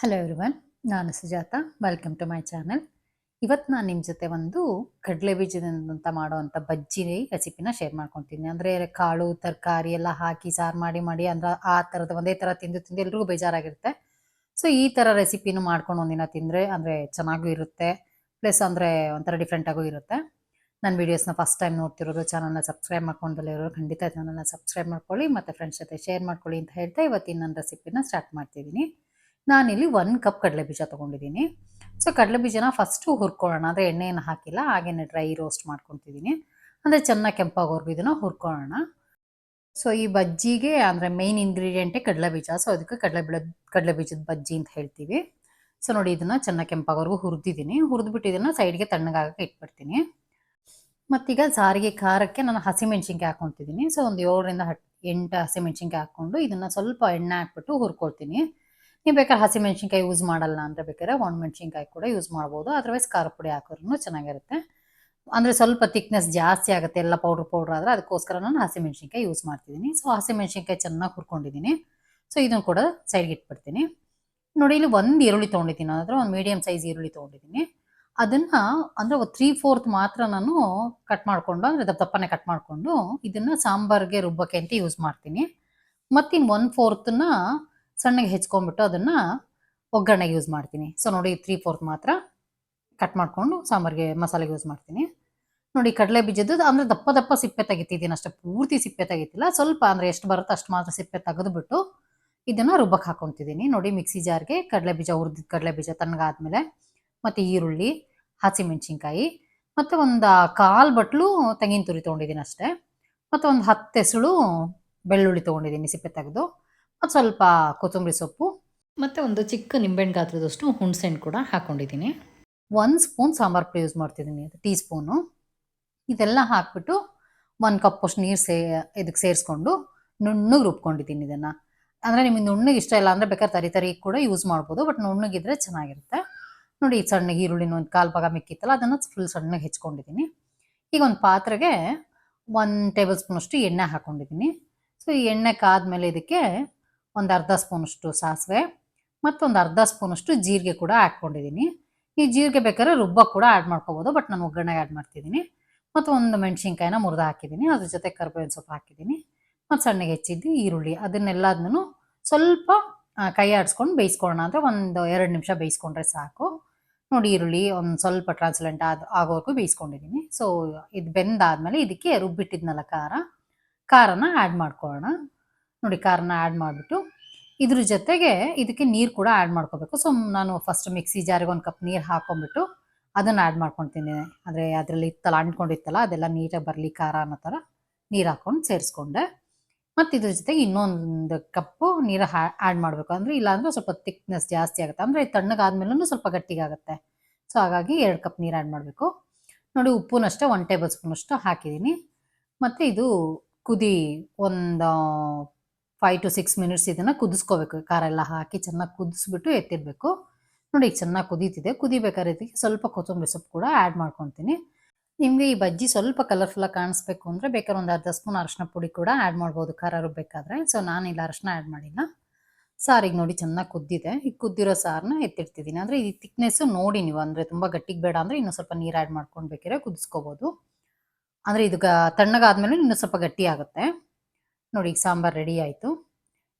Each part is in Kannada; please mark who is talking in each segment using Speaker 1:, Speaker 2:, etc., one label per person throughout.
Speaker 1: ಹಲೋ ಎವ್ರಿವನ್ ನಾನು Sujatha welcome to my channel ಇವತ್ತು ನಾನು ನಿಮ್ಮ ಜೊತೆ ಒಂದು ಕಡಲೆ ಬೀಜದಿಂದ ಮಾಡುವಂಥ ಬಜ್ಜಿ ರೆಸಿಪಿನ ಶೇರ್ ಮಾಡ್ಕೊತೀನಿ. ಅಂದರೆ ಕಾಳು, ತರಕಾರಿ ಎಲ್ಲ ಹಾಕಿ, ಸಾರು ಮಾಡಿ ಮಾಡಿ, ಅಂದ್ರೆ ಆ ಥರದ ಒಂದೇ ಥರ ತಿಂದು ತಿಂದು ಎಲ್ರಿಗೂ ಬೇಜಾರಾಗಿರುತ್ತೆ. ಸೊ ಈ ಥರ ರೆಸಿಪಿನೂ ಮಾಡ್ಕೊಂಡು ಒಂದಿನ ತಿಂದರೆ ಅಂದರೆ ಚೆನ್ನಾಗೂ ಇರುತ್ತೆ ಪ್ಲಸ್ ಅಂದರೆ ಒಂಥರ ಡಿಫ್ರೆಂಟಾಗೂ ಇರುತ್ತೆ. ನನ್ನ ವೀಡಿಯೋಸ್ನ ಫಸ್ಟ್ ಟೈಮ್ ನೋಡ್ತಿರೋರು ಚಾನಲ್ನ ಸಬ್ಸ್ಕ್ರೈಬ್ ಮಾಡ್ಕೊಂಡಲ್ಲಿರೋರು ಖಂಡಿತ ಚಾನಲ್ನ ಸಬ್ಸ್ಕ್ರೈಬ್ ಮಾಡ್ಕೊಳ್ಳಿ, ಮತ್ತು ಫ್ರೆಂಡ್ಸ್ ಜೊತೆ ಶೇರ್ ಮಾಡ್ಕೊಳ್ಳಿ ಅಂತ ಹೇಳ್ತಾ ಇವತ್ತಿನ ನನ್ನ ರೆಸಿಪಿನ ಸ್ಟಾರ್ಟ್ ಮಾಡ್ತಿದ್ದೀನಿ. ನಾನಿಲ್ಲಿ ಒನ್ ಕಪ್ ಕಡಲೆ ಬೀಜ ತೊಗೊಂಡಿದ್ದೀನಿ. ಸೊ ಕಡಲೆ ಬೀಜನ ಫಸ್ಟು ಹುರ್ಕೊಳ್ಳೋಣ. ಅಂದರೆ ಎಣ್ಣೆಯನ್ನು ಹಾಕಿಲ್ಲ, ಹಾಗೇನೆ ಡ್ರೈ ರೋಸ್ಟ್ ಮಾಡ್ಕೊತಿದ್ದೀನಿ. ಅಂದರೆ ಚೆನ್ನಾಗಿ ಕೆಂಪಾಗೋರ್ಗು ಇದನ್ನು ಹುರ್ಕೊಳ್ಳೋಣ. ಸೊ ಈ ಬಜ್ಜಿಗೆ, ಅಂದರೆ ಮೇಯ್ನ್ ಇಂಗ್ರೀಡಿಯೆಂಟೇ ಕಡಲೆ ಬೀಜ ಸೊ ಅದಕ್ಕೆ ಕಡಲೆ ಕಡಲೆ ಬೀಜದ ಬಜ್ಜಿ ಅಂತ ಹೇಳ್ತೀವಿ. ಸೊ ನೋಡಿ ಇದನ್ನು ಚೆನ್ನಾಗಿ ಕೆಂಪಾಗೋರ್ಗು ಹುರಿದಿದ್ದೀನಿ. ಹುರಿದ್ಬಿಟ್ಟು ಇದನ್ನು ಸೈಡ್ಗೆ ತಣ್ಣಗಾಗಕ್ಕೆ ಇಟ್ಬಿಡ್ತೀನಿ. ಮತ್ತೀಗ ಸಾರಿಗೆ ಖಾರಕ್ಕೆ ನಾನು ಹಸಿಮೆಣ್ಸಿನ್ಕಾಯಿ ಹಾಕ್ಕೊತಿದ್ದೀನಿ. ಸೊ ಒಂದು ಏಳರಿಂದ ಹಟ್, ಎಂಟು ಹಸಿಮೆಣ್ಸಿನ್ಕಾಯಿ ಹಾಕ್ಕೊಂಡು ಇದನ್ನು ಸ್ವಲ್ಪ ಎಣ್ಣೆ ಹಾಕ್ಬಿಟ್ಟು ಹುರ್ಕೊಳ್ತೀನಿ. ನೀವು ಬೇಕಾದ್ರೆ ಹಸಿಮೆಣ್ಸಿನ್ಕಾಯಿ ಯೂಸ್ ಮಾಡಲ್ಲ ಅಂದರೆ ಬೇಕಾದ್ರೆ ಒಣಮೆಣ್ಸಿನ್ಕಾಯಿ ಕೂಡ ಯೂಸ್ ಮಾಡ್ಬೋದು. ಅದರ್ವೈಸ್ ಖಾರ ಪುಡಿ ಹಾಕಿದ್ರೂ ಚೆನ್ನಾಗಿರುತ್ತೆ. ಅಂದರೆ ಸ್ವಲ್ಪ ತಿಕ್ನೆಸ್ ಜಾಸ್ತಿ ಆಗುತ್ತೆ, ಎಲ್ಲ ಪೌಡ್ರ್ ಪೌಡ್ರ್ ಆದರೆ ಅದಕ್ಕೋಸ್ಕರ ನಾನು ಹಸಿಮೆಣ್ಸಿನ್ಕಾಯಿ ಯೂಸ್ ಮಾಡ್ತಿದ್ದೀನಿ. ಸೊ ಹಸಿಮೆಣ್ಸಿನ್ಕಾಯಿ ಚೆನ್ನಾಗಿ ಹುರ್ಕೊಂಡಿದ್ದೀನಿ. ಸೊ ಇದನ್ನು ಕೂಡ ಸೈಡ್ಗೆ ಇಟ್ಬಿಡ್ತೀನಿ. ನೋಡಿ ಇಲ್ಲಿ ಒಂದು ಈರುಳ್ಳಿ ತೊಗೊಂಡಿದ್ದೀನಿ. ಅಂದರೆ ಒಂದು ಮೀಡಿಯಮ್ ಸೈಜ್ ಈರುಳ್ಳಿ ತೊಗೊಂಡಿದ್ದೀನಿ. ಅದನ್ನು ಅಂದರೆ ತ್ರೀ ಫೋರ್ತ್ ಮಾತ್ರ ನಾನು ಕಟ್ ಮಾಡಿಕೊಂಡು, ಅಂದರೆ ದಪ್ಪ ದಪ್ಪನೆ ಕಟ್ ಮಾಡಿಕೊಂಡು ಇದನ್ನು ಸಾಂಬಾರ್ಗೆ ರುಬ್ಬಕ್ಕೆ ಅಂತ ಯೂಸ್ ಮಾಡ್ತೀನಿ. ಮತ್ತಿನ್ನು ಒನ್ ಫೋರ್ತನ್ನ ಸಣ್ಣಗೆ ಹೆಚ್ಕೊಂಡ್ಬಿಟ್ಟು ಅದನ್ನು ಒಗ್ಗರಣೆಗೆ ಯೂಸ್ ಮಾಡ್ತೀನಿ. ಸೊ ನೋಡಿ ತ್ರೀ ಫೋರ್ತ್ ಮಾತ್ರ ಕಟ್ ಮಾಡಿಕೊಂಡು ಸಾಂಬಾರಿಗೆ ಮಸಾಲೆಗೆ ಯೂಸ್ ಮಾಡ್ತೀನಿ. ನೋಡಿ ಕಡಲೆ ಬೀಜದ್ದು ಅಂದರೆ ದಪ್ಪ ದಪ್ಪ ಸಿಪ್ಪೆ ತೆಗಿತಿದ್ದೀನಿ ಅಷ್ಟೇ, ಪೂರ್ತಿ ಸಿಪ್ಪೆ ತೆಗಿತಿಲ್ಲ. ಸ್ವಲ್ಪ ಅಂದರೆ ಎಷ್ಟು ಬರುತ್ತೋ ಅಷ್ಟು ಮಾತ್ರ ಸಿಪ್ಪೆ ತೆಗೆದುಬಿಟ್ಟು ಇದನ್ನು ರುಬ್ಬಕ್ಕೆ ಹಾಕೊತಿದ್ದೀನಿ ನೋಡಿ ಮಿಕ್ಸಿ ಜಾರ್ಗೆ ಕಡಲೆ ಬೀಜ ಹುರಿದಿದ್ದು ಕಡಲೆ ಬೀಜ ತಣ್ಣಗಾದ್ಮೇಲೆ ಮತ್ತು ಈರುಳ್ಳಿ, ಹಸಿಮೆಣ್ಸಿನ್ಕಾಯಿ, ಮತ್ತು ಒಂದು ಕಾಲು ಬಟ್ಲು ತೆಂಗಿನ ತುರಿ ತೊಗೊಂಡಿದ್ದೀನಿ ಅಷ್ಟೇ. ಮತ್ತು ಒಂದು ಹತ್ತು ಹೆಸಳು ಬೆಳ್ಳುಳ್ಳಿ ತೊಗೊಂಡಿದ್ದೀನಿ ಸಿಪ್ಪೆ ತೆಗೆದು. ಮತ್ತು ಸ್ವಲ್ಪ ಕೊತ್ತಂಬರಿ ಸೊಪ್ಪು, ಮತ್ತು ಒಂದು ಚಿಕ್ಕ ನಿಂಬೆಹಣ್ಣು ಗಾತ್ರದಷ್ಟು ಹುಣಸೆಹಣ್ಣು ಕೂಡ ಹಾಕ್ಕೊಂಡಿದ್ದೀನಿ ಒಂದು ಸ್ಪೂನ್ ಸಾಂಬಾರು ಪುಡಿ ಯೂಸ್ ಮಾಡ್ತಿದ್ದೀನಿ ಟೀ ಸ್ಪೂನು ಇದೆಲ್ಲ ಹಾಕ್ಬಿಟ್ಟು ಒಂದು ಕಪ್ಪಷ್ಟು ನೀರು ಸೇ ಇದಕ್ಕೆ ಸೇರಿಸ್ಕೊಂಡು ನುಣ್ಣಗೆ ರುಬ್ಕೊಂಡಿದ್ದೀನಿ ಇದನ್ನು. ಅಂದರೆ ನಿಮಗೆ ನುಣ್ಣಗೆ ಇಷ್ಟ ಇಲ್ಲ ಅಂದರೆ ಬೇಕಾದ್ರೆ ತರಿ ತರಿ ಕೂಡ ಯೂಸ್ ಮಾಡ್ಬೋದು ಬಟ್ ನುಣ್ಣಗಿದ್ರೆ ಚೆನ್ನಾಗಿರುತ್ತೆ. ನೋಡಿ ಸಣ್ಣಗೆ ಈರುಳ್ಳಿನ ಒಂದು ಕಾಲು ಭಾಗ ಮಿಕ್ಕಿತ್ತಲ್ಲ, ಅದನ್ನು ಫುಲ್ ಸಣ್ಣಗೆ ಹೆಚ್ಕೊಂಡಿದ್ದೀನಿ. ಈಗ ಒಂದು ಪಾತ್ರೆಗೆ ಒಂದು ಟೇಬಲ್ ಸ್ಪೂನಷ್ಟು ಎಣ್ಣೆ ಹಾಕ್ಕೊಂಡಿದ್ದೀನಿ ಸೊ ಈ ಎಣ್ಣೆ ಕಾದ್ಮೇಲೆ ಇದಕ್ಕೆ ಒಂದು ಅರ್ಧ ಸ್ಪೂನಷ್ಟು ಸಾಸಿವೆ, ಮತ್ತೊಂದು ಅರ್ಧ ಸ್ಪೂನಷ್ಟು ಜೀರಿಗೆ ಕೂಡ ಹಾಕ್ಕೊಂಡಿದ್ದೀನಿ ಈ ಜೀರಿಗೆ ಬೇಕಾದ್ರೆ ರುಬ್ಬ ಕೂಡ ಆ್ಯಡ್ ಮಾಡ್ಕೋಬೋದು ಬಟ್ ನಾನು ಒಗ್ಗರಣೆಗೆ ಆ್ಯಡ್ ಮಾಡ್ತಿದ್ದೀನಿ ಮತ್ತು ಒಂದು ಮೆಣಸಿನ್ಕಾಯಿನ ಮುರಿದು ಹಾಕಿದ್ದೀನಿ ಅದ್ರ ಜೊತೆ ಕರ್ಬೇವಿನ ಸೊಪ್ಪು ಹಾಕಿದ್ದೀನಿ ಮತ್ತು ಸಣ್ಣಗೆ ಹೆಚ್ಚಿದ್ದು ಈರುಳ್ಳಿ, ಅದನ್ನೆಲ್ಲದನ್ನು ಸ್ವಲ್ಪ ಕೈ ಆಡಿಸ್ಕೊಂಡು ಬೇಯಿಸ್ಕೊಳ್ಳೋಣ ಅಂದರೆ ಒಂದು ಎರಡು ನಿಮಿಷ ಬೇಯಿಸ್ಕೊಂಡ್ರೆ ಸಾಕು. ನೋಡಿ ಈರುಳ್ಳಿ ಒಂದು ಸ್ವಲ್ಪ ಟ್ರಾನ್ಸ್ಲೆಂಟ್ ಆದ, ಆಗೋವರೆಗೂ ಬೇಯಿಸ್ಕೊಂಡಿದ್ದೀನಿ ಸೊ ಇದು ಬೆಂದಾದಮೇಲೆ ಇದಕ್ಕೆ ರುಬ್ಬಿಟ್ಟಿದ್ನಲ್ಲ ಖಾರ, ಖಾರನ ಆ್ಯಡ್ ಮಾಡ್ಕೊಳ್ಳೋಣ. ನೋಡಿ ಖಾರನ ಆ್ಯಡ್ ಮಾಡಿಬಿಟ್ಟು ಇದ್ರ ಜೊತೆಗೆ ಇದಕ್ಕೆ ನೀರು ಕೂಡ ಆ್ಯಡ್ ಮಾಡ್ಕೋಬೇಕು. ಸೊ ನಾನು ಫಸ್ಟ್ ಮಿಕ್ಸಿ ಜಾರಿಗೆ ಒಂದು ಕಪ್ ನೀರು ಹಾಕೊಂಡ್ಬಿಟ್ಟು ಅದನ್ನು ಆ್ಯಡ್ ಮಾಡ್ಕೊತೀನಿ. ಅಂದರೆ ಅದರಲ್ಲಿ ಇತ್ತಲ್ಲ, ಅಂಟ್ಕೊಂಡಿತ್ತಲ್ಲ, ಅದೆಲ್ಲ ನೀಟಾಗಿ ಬರಲಿ, ಖಾರ ಅನ್ನೋ ಥರ ನೀರು ಹಾಕ್ಕೊಂಡು ಸೇರಿಸ್ಕೊಂಡೆ. ಮತ್ತು ಇದ್ರ ಜೊತೆಗೆ ಇನ್ನೊಂದು ಕಪ್ಪು ನೀರು ಹಾ ಆ್ಯಡ್ ಮಾಡಬೇಕು. ಅಂದರೆ ಇಲ್ಲಾಂದರೆ ಸ್ವಲ್ಪ ತಿಕ್ನೆಸ್ ಜಾಸ್ತಿ ಆಗುತ್ತೆ. ಅಂದರೆ ತಣ್ಣಗಾದ್ಮೇಲೂ ಸ್ವಲ್ಪ ಗಟ್ಟಿಗಾಗುತ್ತೆ ಸೊ ಹಾಗಾಗಿ ಎರಡು ಕಪ್ ನೀರು ಆ್ಯಡ್ ಮಾಡಬೇಕು. ನೋಡಿ ಉಪ್ಪುನಷ್ಟೇ ಒನ್ ಟೇಬಲ್ ಸ್ಪೂನಷ್ಟು ಹಾಕಿದ್ದೀನಿ ಮತ್ತು ಇದು ಕುದಿ ಒಂದು ಫೈವ್ ಟು ಸಿಕ್ಸ್ ಮಿನಿಟ್ಸ್ ಇದನ್ನು ಕುದಿಸ್ಕೋಬೇಕು. ಖಾರ ಎಲ್ಲ ಹಾಕಿ ಚೆನ್ನಾಗಿ ಕುದಿಸ್ಬಿಟ್ಟು ಎತ್ತಿಡಬೇಕು ನೋಡಿ ಈಗ ಚೆನ್ನಾಗಿ ಕುದೀತಿದೆ. ಕುದಿಬೇಕಾದ್ರೆ ಇದಕ್ಕೆ ಸ್ವಲ್ಪ ಕೊತ್ತಂಬರಿ ಸೊಪ್ಪು ಕೂಡ ಆ್ಯಡ್ ಮಾಡ್ಕೊತೀನಿ. ನಿಮಗೆ ಈ ಬಜ್ಜಿ ಸ್ವಲ್ಪ ಕಲರ್ಫುಲ್ಲಾಗಿ ಕಾಣಿಸ್ಬೇಕು ಅಂದರೆ ಬೇಕಾದ್ರೆ ಒಂದು ಅರ್ಧ ಸ್ಪೂನ್ ಅರಶಿನ ಪುಡಿ ಕೂಡ ಆ್ಯಡ್ ಮಾಡ್ಬೋದು. ಖಾರ ರುಬ್ಬೇಕಾದ್ರೆ ಸೊ ನಾನು ಇಲ್ಲಿ ಅರಶಿನ ಆ್ಯಡ್ ಮಾಡಿಲ್ಲ. ಸಾರಿಗೆ ನೋಡಿ ಚೆನ್ನಾಗಿ ಕುದ್ದಿದೆ. ಈಗ ಕುದ್ದಿರೋ ಸಾರನ್ನ ಎತ್ತಿಡ್ತಿದ್ದೀನಿ ಅಂದರೆ ಈ ತಿಕ್ನೆಸ್ಸು ನೋಡಿ ನೀವು. ಅಂದರೆ ತುಂಬ ಗಟ್ಟಿಗೆ ಬೇಡ ಅಂದರೆ ಇನ್ನೂ ಸ್ವಲ್ಪ ನೀರು ಆ್ಯಡ್ ಮಾಡ್ಕೊಂಡು ಬೇಕಿದ್ರೆ ಕುದಿಸ್ಕೋಬೋದು. ಅಂದರೆ ಇದು ಗ, ತಣ್ಣಗಾದ್ಮೇಲೆ ಇನ್ನೂ ಸ್ವಲ್ಪ ಗಟ್ಟಿ ಆಗುತ್ತೆ. ನೋಡಿ, ಈಗ ಸಾಂಬಾರು ರೆಡಿ ಆಯಿತು.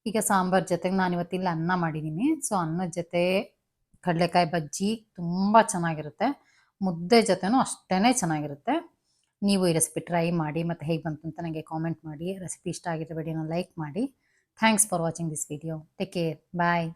Speaker 1: ಈಗ ಸಾಂಬಾರ್ ಜೊತೆಗೆ ನಾನು ಇವತ್ತಿಲ್ಲ ಅನ್ನ ಮಾಡಿದ್ದೀನಿ ಸೊ, ಅನ್ನದ ಜೊತೆ ಕಡಲೆಕಾಯಿ ಬಜ್ಜಿ ತುಂಬ ಚೆನ್ನಾಗಿರುತ್ತೆ. ಮುದ್ದೆ ಜೊತೆನೂ ಅಷ್ಟೇ ಚೆನ್ನಾಗಿರುತ್ತೆ. ನೀವು ಈ ರೆಸಿಪಿ ಟ್ರೈ ಮಾಡಿ, ಮತ್ತು ಹೇಗೆ ಬಂತು ಅಂತ ನನಗೆ ಕಾಮೆಂಟ್ ಮಾಡಿ. ರೆಸಿಪಿ ಇಷ್ಟ ಆಗಿರೋ ವಿಡಿಯೋನ ಲೈಕ್ ಮಾಡಿ. Thanks for watching this video. Take care. Bye.